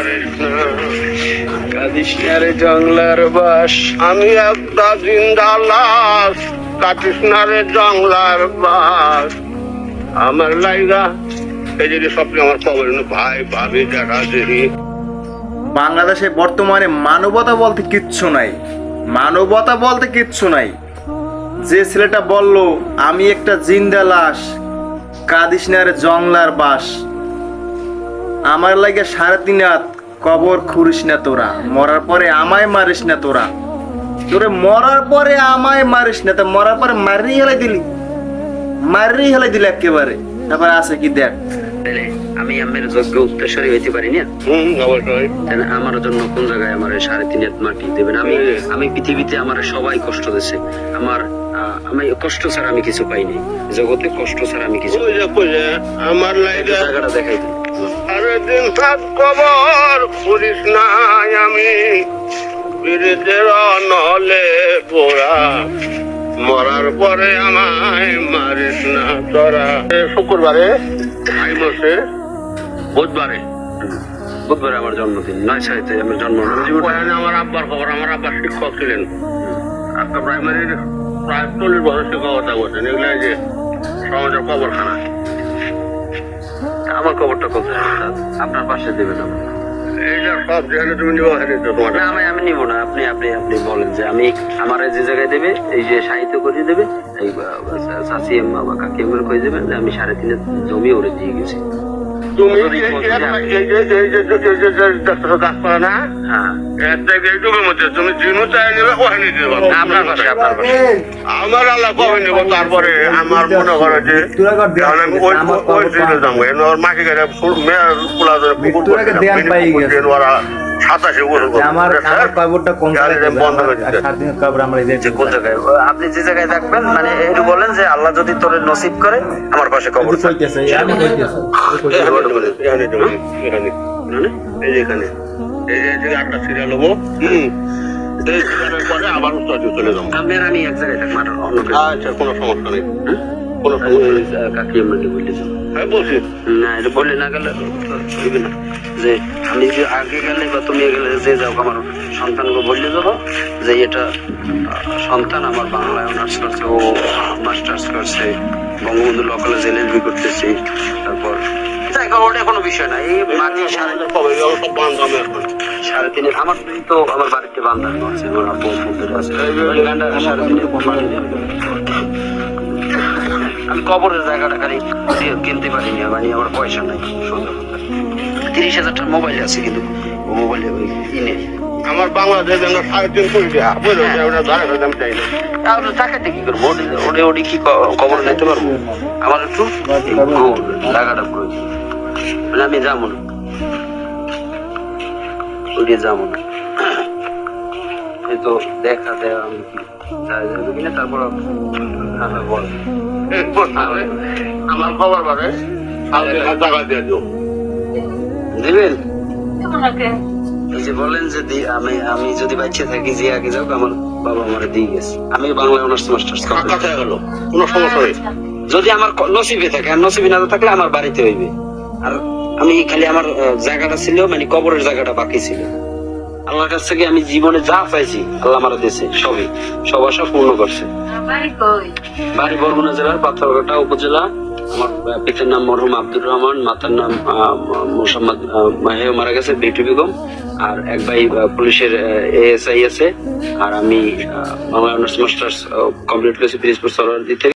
মারিস না কাঁদিস না রে জংলার বাস। আমি একটা জিন্দা লাশ কাটিস জংলার বাস। আমার লাইগা, এই যদি স্বপ্ন আমার খবর ভাই, ভাবি দেখা দেখি বাংলাদেশে বর্তমানে মানবতা বলতে কিচ্ছু নাই। মানবতা বলতে কিচ্ছু নাই। যে ছেলেটা বলল, আমি একটা জিন্দা লাশ কাদিস না রে জংলার বাস। আমার লাগে সাড়ে তিন হাত কবর খুরিস না তোরা। মরার পরে আমায় মারিস না তোরা। তোরে মরার পরে আমায় মারিস না তো মরার পরে মারি হেলাই দিলি। মারি হেলাই দিলি একেবারে। তারপর আছে কি দেখ। আমি আমের যোগ্য উত্তরসরি হইতে পারি না? হুম তাহলে আমার জন্য কোন জায়গায় আমার সাড়ে তিন হাত মাটি দেবেন? আমি আমি পৃথিবীতে আমার সবাই কষ্ট দিছে। আমার আমি কষ্ট ছাড়া আমি কিছু পাইনি। জগতে কষ্ট ছাড়া আমি কিছু আমার লাইগা জায়গাটা দেখাই দিন আরে দিন কবর পুলিশ নাই আমি। বিরুদ্ধের নলে পোড়া মরার পরে আমায় মারিস না তোরা এ, শুক্রবারে আই মাসে বুধবারে। বুধবার আমার জন্মদিন নয় সারিতে আমার জন্ম আমার আব্বার খবর আমার আব্বার শিক্ষক ছিলেন। একটা প্রাইমারির প্রায় চল্লিশ বছর শিক্ষকতা করছেন এগুলো যে সমাজের কবরখানা আমার খবরটা কোথায় আপনার পাশে দেবেন আমার এই সব যেখানে তুমি নিবা ওখানে তোমার না আমি নিব না আপনি আপনি আপনি বলেন যে আমি আমার যে জায়গায় দেবে এই যে সাহিত্য করে দেবে এই চাষি কয়ে দেবেন যে আমি সাড়ে তিনের জমি ওরে দিয়ে গেছি তুমি না হ্যাঁ এর এইটুকুর মধ্যে তুমি জিনু চাই নেবে ওখানে না, আপনার পাশে আপনার আমার আল্লাহ কবে নেব তারপরে আমার মনে করে যে আমি ওই দিনে যাব এনে মাকে গেলে মেয়ের পোলা ধরে পুকুর আমার আমার কবরটা কোন জায়গায় বন্ধ করে দিতে। সাত আমরা যে যে কোন জায়গায় আপনি যে জায়গায় থাকবেন মানে একটু বলেন যে আল্লাহ যদি তোরে নসিব করে আমার পাশে কবর কইতেছে আমি কইতেছে এখানে এখানে? এই এখানে। এই যে একটা সিরিয়াল হব হুম। এই সিরিয়ালের পরে আবার উত্তর চলে যাব। আপনি আর আমি এক জায়গায় থাকব। আচ্ছা কোনো সমস্যা নেই? কোনো কাকি আমরা বললে আমি বলছি না এটা বললে না গেলে হইবে না যে আমি যে আগে গেলে বা তুমি গেলে যে যাও আমার সন্তানকে বললে যাব যে এটা সন্তান আমার বাংলায় অনার্স করছে ও মাস্টার্স করছে বঙ্গবন্ধু ল কলেজ এলএলবি করতেছে তারপর ওটা কোনো বিষয় না এই মাটি সাড়ে সাড়ে তিন আমার তো আমার বাড়িতে বান্ধানো আছে সাড়ে তিন আমি কবরের জায়গাটা খালি কিনতে পারিনি মানে আমার পয়সা নাই সুন্দর। তিরিশ হাজার টাকার মোবাইল আছে কিন্তু ও মোবাইলে ওই ইনে আমার বাংলাদেশ আমরা সাড়ে তিন কোটি টাকা। বুঝলো ওটা ধরে আমি চাই না তাহলে টাকাতে কি করব? ওটি ওটি কি কবর নিতে পারব? আমার একটু টাকাটা প্রয়োজন। আমি যাব না। ওটি যাব না। তো দেখা দেয় আমি কি কিনা তারপর বল। আমার খবর বারে সাড়ে তিন হাজার টাকা দিয়ে দিও। দিবেন? এই যে বলেন যে আমি আমি যদি বাচ্চা থাকি যে আগে যাও আমার বাবা আমার দিয়ে গেছে। আমি বাংলা অনার্স মাস্টার্স টাকা গেল কোনো সমস্যা নেই। যদি আমার নসিবে থাকে আর নসিবে না থাকলে আমার বাড়িতে হইবে। আর আমি খালি আমার জায়গাটা ছিল মানে কবরের জায়গাটা বাকি ছিল। আল্লাহর কাছ থেকে আমি জীবনে যা চাইছি আল্লাহ আমার দিয়েছে সবই। সব আশা পূর্ণ করছে। বাড়ি বরগুনা জেলার পাথরঘাটা উপজেলা। আমার পিতার নাম মরহুম আব্দুর রহমান মাতার নাম মোসাম্মদ মাহেও মারা গেছে বিটু বেগম আর এক ভাই পুলিশের এএসআই আছে। আর আমি বাংলা অনার্স মাস্টার্স কমপ্লিট করেছি পিরিজপুর সরোয়ার দিতে